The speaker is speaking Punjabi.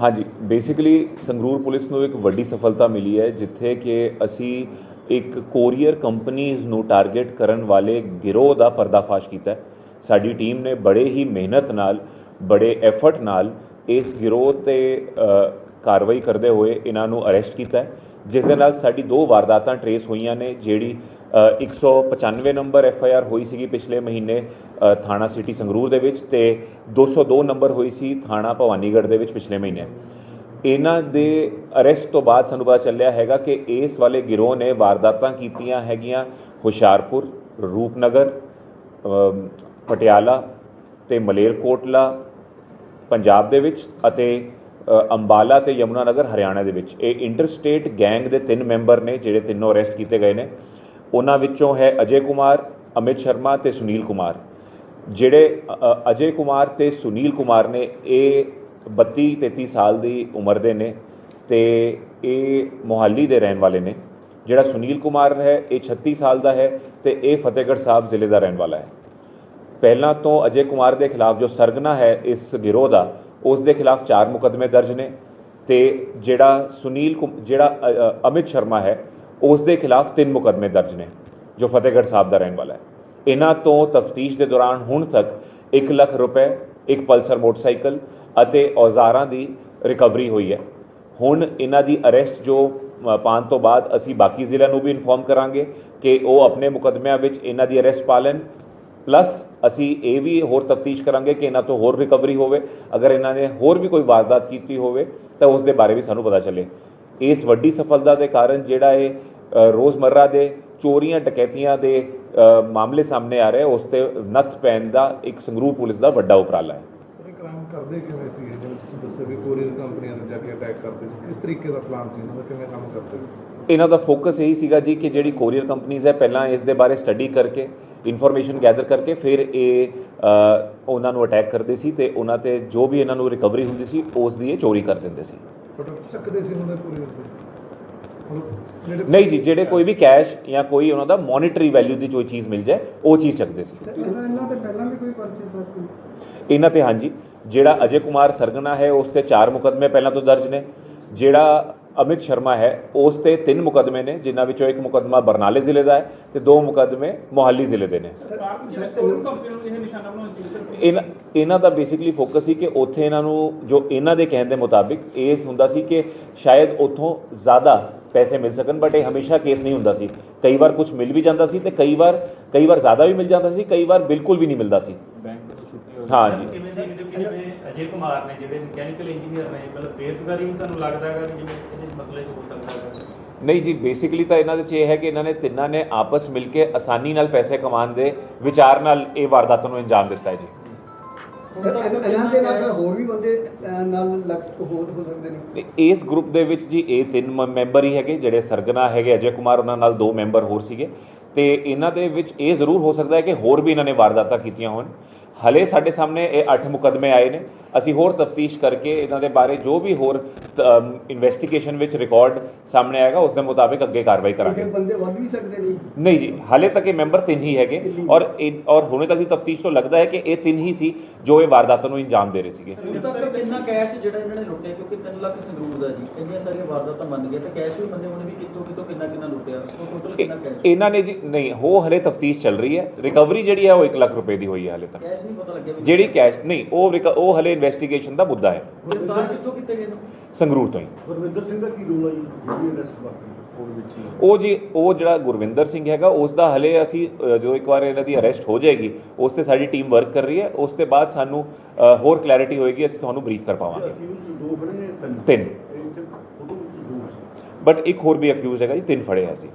ਹਾਂਜੀ ਬੇਸਿਕਲੀ ਸੰਗਰੂਰ ਪੁਲਿਸ ਨੂੰ ਇੱਕ ਵੱਡੀ ਸਫਲਤਾ ਮਿਲੀ ਹੈ, ਜਿੱਥੇ ਕਿ ਅਸੀਂ ਇੱਕ ਕੋਰੀਅਰ ਕੰਪਨੀਆਂ ਨੂੰ ਟਾਰਗੇਟ ਕਰਨ ਵਾਲੇ ਗਿਰੋਹ ਦਾ ਪਰਦਾਫਾਸ਼ ਕੀਤਾ ਹੈ। ਸਾਡੀ ਟੀਮ ਨੇ ਬੜੇ ਹੀ ਮਿਹਨਤ ਨਾਲ, ਬੜੇ ਐਫਰਟ ਨਾਲ ਇਸ ਗਿਰੋਹ ਤੇ ਕਾਰਵਾਈ ਕਰਦੇ ਹੋਏ ਇਹਨਾਂ ਨੂੰ ਅਰੈਸਟ ਕੀਤਾ ਹੈ। ਜਿਸ ਦੇ ਨਾਲ ਸਾਡੀ ਦੋ ਵਾਰਦਾਤਾਂ ਟਰੇਸ ਹੋਈਆਂ ਨੇ ਜਿਹੜੀ ਅ, 195 ਨੰਬਰ ਐਫ ਆਈ ਆਰ ਹੋਈ ਸੀਗੀ ਪਿਛਲੇ ਮਹੀਨੇ ਥਾਣਾ ਸਿਟੀ ਸੰਗਰੂਰ ਦੇ ਵਿੱਚ ਤੇ 202 ਨੰਬਰ ਹੋਈ ਸੀ ਥਾਣਾ ਭਵਾਨੀਗੜ੍ਹ ਦੇ ਵਿੱਚ ਪਿਛਲੇ ਮਹੀਨੇ। ਇਹਨਾਂ ਦੇ ਅਰੈਸਟ ਤੋਂ ਬਾਅਦ ਸਾਨੂੰ ਪਤਾ ਚੱਲਿਆ ਹੈਗਾ ਕਿ ਇਸ ਵਾਲੇ ਗਿਰੋਹ ਨੇ ਵਾਰਦਾਤਾਂ ਕੀਤੀਆਂ ਹੈਗੀਆਂ ਹੁਸ਼ਿਆਰਪੁਰ ਰੂਪਨਗਰ ਪਟਿਆਲਾ ਤੇ ਮਲੇਰਕੋਟਲਾ ਪੰਜਾਬ ਦੇ ਵਿੱਚ ਅਤੇ ਅੰਬਾਲਾ ਤੇ ਯਮੁਨਾਨਗਰ ਹਰਿਆਣਾ ਦੇ ਵਿੱਚ। ਇਹ ਇੰਟਰਸਟੇਟ ਗੈਂਗ ਦੇ ਤਿੰਨ ਮੈਂਬਰ ਨੇ, ਜਿਹੜੇ ਤਿੰਨੋਂ ਅਰੈਸਟ ਕੀਤੇ ਗਏ ਨੇ। ਉਹਨਾਂ ਵਿੱਚੋਂ ਹੈ ਅਜੇ ਕੁਮਾਰ, ਅਮਿਤ ਸ਼ਰਮਾ ਤੇ ਸੁਨੀਲ ਕੁਮਾਰ। ਜਿਹੜੇ ਅਜੇ ਕੁਮਾਰ ਤੇ ਸੁਨੀਲ ਕੁਮਾਰ ਨੇ, ਇਹ 32 33 ਸਾਲ ਦੀ ਉਮਰ ਦੇ ਨੇ ਤੇ ਇਹ ਮੋਹਾਲੀ ਦੇ ਰਹਿਣ ਵਾਲੇ ਨੇ। ਜਿਹੜਾ ਸੁਨੀਲ ਕੁਮਾਰ ਹੈ, ਇਹ 36 ਸਾਲ ਦਾ ਹੈ ਤੇ ਇਹ ਫਤਿਹਗੜ੍ਹ ਸਾਹਿਬ ਜ਼ਿਲ੍ਹੇ ਦਾ ਰਹਿਣ ਵਾਲਾ ਹੈ। ਪਹਿਲਾਂ ਤੋਂ ਅਜੇ ਕੁਮਾਰ ਦੇ ਖਿਲਾਫ ਜੋ ਸਰਗਨਾ ਹੈ, ਇਸ ਗਿਰੋਹ ਦਾ ਉਸ ਦੇ ਖਿਲਾਫ ਚਾਰ ਮੁਕੱਦਮੇ ਦਰਜ ਨੇ ਤੇ ਜਿਹੜਾ ਸੁਨੀਲ ਕੁਮ- ਜਿਹੜਾ ਅਮਿਤ ਸ਼ਰਮਾ ਹੈ ਉਸ ਦੇ ਖਿਲਾਫ ਤਿੰਨ ਮੁਕੱਦਮੇ ਦਰਜ ਨੇ ਜੋ ਫਤਿਹਗੜ੍ਹ ਸਾਹਿਬ ਦਾ ਰਹਿਣ ਵਾਲਾ ਹੈ। ਇਹਨਾਂ ਤੋਂ ਤਫਤੀਸ਼ ਦੇ ਦੌਰਾਨ ਹੁਣ ਤੱਕ 1 ਲੱਖ ਰੁਪਏ ਇੱਕ ਪਲਸਰ ਮੋਟਰਸਾਈਕਲ ਅਤੇ ਔਜ਼ਾਰਾਂ ਦੀ ਰਿਕਵਰੀ ਹੋਈ ਹੈ। ਹੁਣ ਇਹਨਾਂ ਦੀ ਅਰੈਸਟ ਜੋ ਅ, ਪਾਉਣ ਤੋਂ ਬਾਅਦ ਅਸੀਂ ਬਾਕੀ ਜ਼ਿਲ੍ਹਿਆਂ ਨੂੰ ਵੀ ਇਨਫੋਰਮ ਕਰਾਂਗੇ ਕਿ ਉਹ ਆਪਣੇ ਮੁਕੱਦਮਿਆਂ ਵਿੱਚ ਇਹਨਾਂ ਦੀ ਅਰੈਸਟ ਪਾ ਲੈਣ ਪਲੱਸ ਅਸੀਂ ਇਹ ਵੀ ਹੋਰ ਤਫਤੀਸ਼ ਕਰਾਂਗੇ ਕਿ ਇਹਨਾਂ ਤੋਂ ਹੋਰ ਰਿਕਵਰੀ ਹੋਵੇ। ਅਗਰ ਇਹਨਾਂ ਨੇ ਹੋਰ ਵੀ ਕੋਈ ਵਾਰਦਾਤ ਕੀਤੀ ਹੋਵੇ ਤਾਂ ਉਸ ਦੇ ਬਾਰੇ ਵੀ ਸਾਨੂੰ ਪਤਾ ਚੱਲੇ। ਇਸ ਵੱਡੀ ਸਫਲਤਾ ਦੇ ਕਾਰਨ ਜਿਹੜਾ ਇਹ ਅ, ਰੋਜ਼ਮਰਰਾ ਦੇ ਚੋਰੀਆਂ ਡਕੈਤੀਆਂ ਦੇ ਮਾਮਲੇ ਸਾਹਮਣੇ ਆ ਰਹੇ ਉਸ ਤੇ ਨੱਥ ਪੈਣ ਦਾ ਇੱਕ ਸੰਗਰੂਰ ਪੁਲਿਸ ਦਾ ਵੱਡਾ ਉਪਰਾਲਾ ਹੈ। ਕਰਦੇ ਕਿਵੇਂ ਸੀ ਜਿਵੇਂ ਤੁਸੀਂ ਦੱਸਿਆ ਵੀ ਕੋਰੀਅਰ ਕੰਪਨੀਆਂ ਨੇ ਜਾ ਕੇ ਅਟੈਕ ਕਰਦੇ ਸੀ। ਕਿਸ ਤਰੀਕੇ ਦਾ ਪਲਾਨ ਸੀ? ਇਹਨਾਂ ਦਾ ਕਿਵੇਂ ਕੰਮ ਕਰਦੇ ਸੀ? ਇਹਨਾਂ ਦਾ ਫੋਕਸ ਇਹੀ ਸੀਗਾ ਜੀ ਕਿ ਜਿਹੜੀ ਕੋਰੀਅਰ ਕੰਪਨੀਆਂ ਹੈ ਪਹਿਲਾਂ ਇਸ ਦੇ ਬਾਰੇ ਸਟੱਡੀ ਕਰਕੇ ਇਨਫੋਰਮੇਸ਼ਨ ਗੈਦਰ ਕਰਕੇ ਫਿਰ ਇਹ ਉਹਨਾਂ ਨੂੰ ਅਟੈਕ ਕਰਦੇ ਸੀ ਤੇ ਉਹਨਾਂ ਤੇ ਜੋ ਵੀ ਇਹਨਾਂ ਨੂੰ ਰਿਕਵਰੀ ਹੁੰਦੀ ਸੀ ਉਸ ਦੀ ਇਹ ਚੋਰੀ ਕਰ ਦਿੰਦੇ ਸੀ। ਪ੍ਰੋਡਕਟ ਚੱਕਦੇ ਸੀ ਉਹਨਾਂ ਦੇ ਕੋਰੀਅਰ ਤੇ? ਮਤਲਬ ਜਿਹੜੇ ਨਹੀਂ ਜੀ ਜਿਹੜੇ ਕੋਈ ਵੀ ਕੈਸ਼ ਜਾਂ ਕੋਈ ਉਹਨਾਂ ਦਾ ਮੋਨਿਟਰੀ ਵੈਲਿਊ ਦੀ ਕੋਈ ਚੀਜ਼ ਮਿਲ ਜਾਏ ਉਹ ਚੀਜ਼ ਚੱਕਦੇ ਸੀ। ਇਹਨਾਂ ਤੇ ਪਹਿਲਾਂ ਵੀ ਕੋਈ ਪਰਚੇ ਦਰਜ ਇਹਨਾਂ ਤੇ ਹਾਂਜੀ। ਜਿਹੜਾ ਅਜੇ ਕੁਮਾਰ ਸਰਗਨਾ ਹੈ ਉਸ ਤੇ ਚਾਰ ਮੁਕਦਮੇ ਪਹਿਲਾਂ ਤੋਂ ਦਰਜ ਨੇ। ਜਿਹੜਾ ਅਮਿਤ ਸ਼ਰਮਾ ਹੈ। ਉਸ ਤੇ ਤਿੰਨ ਮੁਕਦਮੇ ਨੇ ਜਿਨ੍ਹਾਂ ਵਿੱਚੋਂ ਇੱਕ ਮੁਕਦਮਾ ਬਰਨਾਲੇ ਜ਼ਿਲ੍ਹੇ ਦਾ ਹੈ ਤੇ ਦੋ ਮੁਕਦਮੇ ਮੋਹਾਲੀ ਜ਼ਿਲ੍ਹੇ ਦੇ ਨੇ। ਇਹਨਾਂ ਇਹਨਾਂ ਦਾ ਬੇਸਿਕਲੀ ਫੋਕਸ ਸੀ ਕਿ ਉੱਥੇ ਇਹਨਾਂ ਨੂੰ ਜੋ ਇਹਨਾਂ ਦੇ ਕਹਿਣ ਦੇ ਮੁਤਾਬਿਕ ਇਹ ਹੁੰਦਾ ਸੀ ਕਿ ਸ਼ਾਇਦ ਉੱਥੋਂ ਜ਼ਿਆਦਾ ਪੈਸੇ ਮਿਲ ਸਕਣ ਬਟ ਇਹ ਹਮੇਸ਼ਾ ਕੇਸ ਨਹੀਂ ਹੁੰਦਾ ਸੀ। ਕਈ ਵਾਰ ਕੁਝ ਮਿਲ ਵੀ ਜਾਂਦਾ ਸੀ ਤੇ ਕਈ ਵਾਰ ਕਈ ਵਾਰ ਜ਼ਿਆਦਾ ਵੀ ਮਿਲ ਜਾਂਦਾ ਸੀ ਕਈ ਵਾਰ ਬਿਲਕੁਲ ਵੀ ਨਹੀਂ ਮਿਲਦਾ ਸੀ। ਹਾਂ ਜੀ। ਕਿਵੇਂ ਦੇਖਦੇ ਹੋ ਕਿ ਜਿਵੇਂ ਅਜੇ ਕੁਮਾਰ ਨੇ ਜਿਹੜੇ ਮਕੈਨੀਕਲ ਇੰਜੀਨੀਅਰ ਨੇ ਮਤਲਬ ਬੇਰੁਜ਼ਗਾਰੀ ਵੀ ਤੁਹਾਨੂੰ ਲੱਗਦਾ ਹੈਗਾ ਕਿ ਜਿਵੇਂ ਇਹਦੇ ਮਸਲੇ 'ਚ ਹੋ ਸਕਦਾ ਹੈਗਾ? ਨਹੀਂ ਜੀ ਬੇਸਿਕਲੀ ਤਾਂ ਇਹਨਾਂ ਦੇ 'ਚ ਇਹ ਹੈ ਕਿ ਇਹਨਾਂ ਨੇ ਤਿੰਨਾਂ ਨੇ ਆਪਸ ਮਿਲ ਕੇ ਆਸਾਨੀ ਨਾਲ ਪੈਸੇ ਕਮਾਉਣ ਦੇ ਵਿਚਾਰ ਨਾਲ ਇਹ ਵਾਰਦਾਤਾਂ ਨੂੰ ਅੰਜਾਮ ਦਿੱਤਾ ਹੈ ਜੀ ਇਹਨਾਂ ਦੇ ਨਾਲ ਹੋਰ ਵੀ ਬੰਦੇ ਅਹ, ਨਾਲ ਲੱਗ ਹੋਰ ਹੋ ਸਕਦੇ ਨੇ। ਤੇ ਇਸ ਗਰੁੱਪ ਦੇ ਵਿੱਚ ਜੀ ਇਹ ਤਿੰਨ ਮ- ਮੈਂਬਰ ਹੀ ਹੈਗੇ ਜਿਹੜੇ ਸਰਗਨਾ ਹੈਗੇ ਅਜੇ ਕੁਮਾਰ ਉਹਨਾਂ ਨਾਲ ਦੋ ਮੈਂਬਰ ਹੋਰ ਸੀਗੇ। ਤੇ ਇਹਨਾਂ ਦੇ ਵਿੱਚ ਇਹ ਜ਼ਰੂਰ ਹੋ ਸਕਦਾ ਹੈ ਕਿ ਹੋਰ ਵੀ ਇਹਨਾਂ ਨੇ ਵਾਰਦਾਤਾਂ ਕੀਤੀਆਂ ਹੋਣ। ਹਲੇ ਸਾਡੇ ਸਾਹਮਣੇ ਇਹ 8 ਮੁਕਦਮੇ ਆਏ ਨੇ। ਅਸੀਂ ਹੋਰ ਤਫਤੀਸ਼ ਕਰਕੇ ਇਹਨਾਂ ਦੇ ਬਾਰੇ ਜੋ ਵੀ ਹੋਰ ਇਨਵੈਸਟੀਗੇਸ਼ਨ ਵਿੱਚ ਰਿਕਾਰਡ ਸਾਹਮਣੇ ਆਏਗਾ ਉਸ ਦੇ ਮੁਤਾਬਿਕ ਅੱਗੇ ਕਾਰਵਾਈ ਇਹ ਕਰਾਂਗੇ। ਬੰਦੇ ਵੱਧ ਵੀ ਸਕਦੇ ਨੇ। ਨਹੀਂ ਜੀ ਹਾਲੇ ਤੱਕ ਇਹ ਮੈਂਬਰ ਤਿੰਨ ਹੀ ਹੈਗੇ ਔਰ ਇਹ- ਔਰ ਹੁਣੇ ਤੱਕ ਦੀ ਤਫਤੀਸ਼ ਤੋਂ ਲੱਗਦਾ ਹੈ ਕਿ ਇਹ ਤਿੰਨ ਹੀ ਸੀ ਜੋ ਇਹ ਵਾਰਦਾਤਾਂ ਨੂੰ ਅੰਜਾਮ ਦੇ ਰਹੇ ਸੀਗੇ। ਹੁਣ ਤੱਕ ਕਿੰਨਾ ਕੈਸ਼ ਜਿਹੜਾ ਇਹਨਾਂ ਨੇ ਲੁੱਟਿਆ ਕਿਉਂਕਿ 3 ਲੱਖ ਸੰਗਰੂਰ ਦਾ ਜੀ। ਇੰਨੀਆਂ ਸਾਰੀਆਂ ਵਾਰਦਾਤਾਂ ਮੰਨ ਗਿਆ ਤੇ ਕੈਸ਼ ਵੀ ਬੰਦੇ ਉਹਨੇ ਵੀ ਕਿੱਥੋਂ ਕਿੱਥੋਂ ਕਿੰਨਾ ਕਿੰਨਾ ਲੁੱਟਿਆ ਉਹ ਟੋਟਲ ਕਿੰਨਾ ਕੈਸ਼? ਇਹਨਾਂ ਨੇ ਜੀ ਨਹੀਂ ਉਹ ਹਲੇ ਤਫਤੀਸ਼ ਚੱਲ ਰਹੀ ਹੈ। ਰਿਕਵਰੀ ਜਿਹੜੀ ਹੈ ਉਹ 1 ਲੱਖ ਰੁਪਏ ਦੀ ਹੋਈ ਹੈ ਹਲੇ ਤੱਕ। ਕੈਸ਼ ਨਹੀਂ ਪਤਾ ਲੱਗਿਆ ਵੀ ਜਿਹੜੀ ਕੈਸ਼ ਨਹੀਂ ਉਹ ਰਿਕ- ਉਹ ਹਲੇ ਇਨਵੈਸਟੀਗੇਸ਼ਨ ਦਾ ਮੁੱਦਾ ਹੈ। ਗ੍ਰਿਫਤਾਰ ਕਿੱਥੋਂ ਕੀਤੇ ਗਏ ਨੇ? ਸੰਗਰੂਰ ਤੋਂ ਹੀ। ਗੁਰਵਿੰਦਰ ਸਿੰਘ ਦਾ ਕੀ ਰੋਲ ਹੈ ਜੀ? ਜਿਹੜੀ ਅਰੈਸਟ ਬਾਕੀ ਹੋਰ ਵਿੱਚ ਉਹ ਜੀ ਉਹ ਜਿਹੜਾ ਗੁਰਵਿੰਦਰ ਸਿੰਘ ਹੈਗਾ ਉਸ ਦਾ ਹਲੇ ਅਸੀਂ ਅ, ਜਦੋਂ ਇੱਕ ਵਾਰ ਇਹਨਾਂ ਦੀ ਅਰੈਸਟ ਹੋ ਜਾਏਗੀ ਉਸ ਤੇ ਸਾਡੀ ਟੀਮ ਵਰਕ ਕਰ ਰਹੀ ਹੈ। ਉਸ ਤੋਂ ਬਾਅਦ ਸਾਨੂੰ ਅ, ਹੋਰ ਕਲੈਰਿਟੀ ਹੋਏਗੀ ਅਸੀਂ ਤੁਹਾਨੂੰ ਬਰੀਫ ਕਰ ਪਾਵਾਂਗੇ। ਦੋ ਖੜੇ ਨੇ ਤਿੰਨ? ਤਿੰਨ। ਇਹ ਤੇ ਫੋਟੋ ਵਿੱਚ ਦੋ ਸੀ। ਬਟ ਇੱਕ ਹੋਰ ਵੀ ਅਕਿਊਜ਼ ਹੈਗਾ ਜੀ ਤਿੰਨ ਫੜੇ ਆ ਅਸੀਂ।